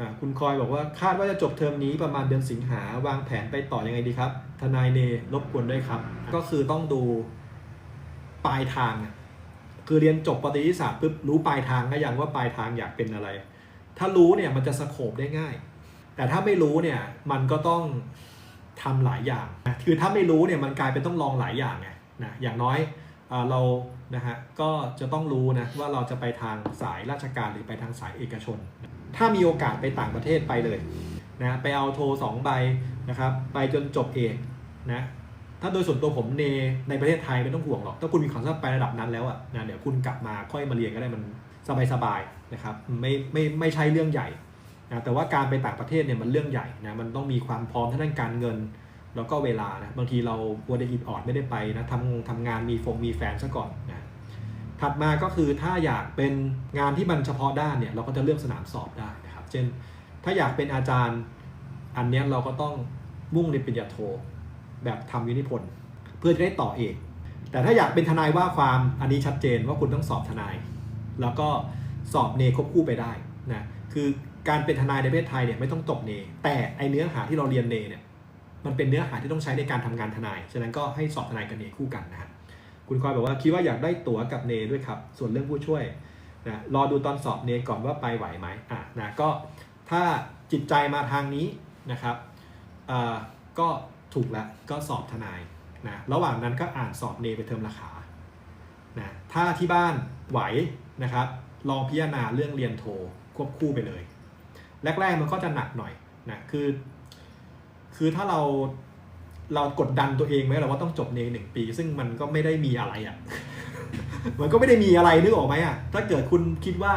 อ่าคุณคอยบอกว่าคาดว่าจะจบเทอมนี้ประมาณเดือนสิงหาวางแผนไปต่อยังไงดีครับ ทนายเนรบกวนด้วยครับ ก็คือต้องดูปลายทางอะคือเรียนจบปริญญาศาสตร์ปุ๊บรู้ปลายทางก็ยังว่าปลายทางอยากเป็นอะไร ถ้ารู้เนี่ยมันจะสโคบได้ง่าย แต่ถ้าไม่รู้เนี่ยมันก็ต้องทำหลายอย่างนะคือถ้าไม่รู้เนี่ยมันกลายเป็นต้องลองหลายอย่างไงนะอย่างน้อยเอ่อเรานะฮะก็จะต้องรู้นะว่าเราจะไปทางสายราชการหรือไปทางสายเอกชน ถ้ามีโอกาสไปต่างประเทศไปเลยนะไปเอาโทสองใบนะครับไปจนจบเอกนะถ้าโดยส่วนตัวผมเนในประเทศไทยไม่ต้องห่วงหรอก ถ้าคุณมีความสามารถไประดับนั้นแล้วอะนะเดี๋ยวคุณกลับมาค่อยมาเรียนก็ได้มันสบายๆนะครับไม่ไม่ไม่ใช่เรื่องใหญ่นะแต่ว่าการไปต่างประเทศเนี่ยมันเรื่องใหญ่นะมันต้องมีความพร้อมทางด้านการเงิน แล้วก็เวลานะบางทีเราวัวเดอิดออดไม่ได้ไปนะทำทำงานมีฟงมีแฟนซะก่อน ถัดมาก็คือถ้าอยากเป็นงานที่มันเฉพาะด้านเนี่ยเราก็จะเลือกสนามสอบได้นะครับ เช่น ถ้าอยากเป็นอาจารย์อันนี้เราก็ต้องมุ่งในปริญญาโท แบบทำวินิพนธ์เพื่อจะได้ต่อเอกแต่ถ้าอยากเป็นทนายว่าความอันนี้ชัดเจนว่าคุณต้องสอบทนาย แล้วก็สอบเนควบคู่ไปได้นะคือการเป็นทนายในประเทศไทยเนี่ยไม่ต้องจบเน แต่ไอเนื้อหาที่เราเรียนเนเนี่ยมันเป็นเนื้อหาที่ต้องใช้ในการทำงานทนาย ฉะนั้นก็ให้สอบทนายกับเนคู่กันนะฮะ คุณคอยบอกว่าคิดว่าอยากได้ตั๋วกับเนด้วยครับ ส่วนเรื่องผู้ช่วยนะรอดูตอนสอบเนก่อนว่าไปไหวไหมอะนะก็ถ้าจิตใจมาทางนี้นะครับอ่าก็ถูกแล้วก็สอบทนายนะระหว่างนั้นก็อ่านสอบเนไปเทอมราคานะถ้าที่บ้านไหวนะครับ ลองพิจารณาเรื่องเรียนโทควบคู่ไปเลย แรก ๆ มันก็จะหนักหน่อยนะคือ คือถ้าเรา เรากดดันตัวเองไหมเราว่าต้องจบในหนึ่งปี ซึ่งมันก็ไม่ได้มีอะไรอะ่ะ มันก็ไม่ได้มีอะไรนึกออกไหมอะ ถ้าเกิดคุณคิดว่า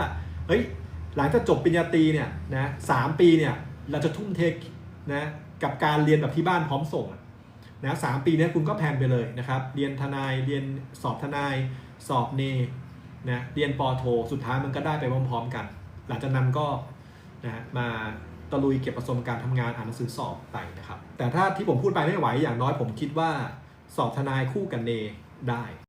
เฮ้ย หลังจากจบปริญญาตรีเนี่ยนะสามปีเนี่ยเราจะทุ่มเทนะกับการเรียนแบบที่บ้านพร้อมส่งนะสามปีเนี้คุณก็แพนไปเลยนะครับ เรียนทนาย เรียนสอบทนาย สอบเนนะ เรียนปอโท สุดท้ายมันก็ได้ไปพร้อม ๆ กัน หลังจากนั้นก็นะมา ตะลุยเก็บประสบการณ์ทำงานอ่านหนังสือสอบไปนะครับ แต่ถ้าที่ผมพูดไปไม่ไหวอย่างน้อยผมคิดว่า สอบทนายคู่กันเนได้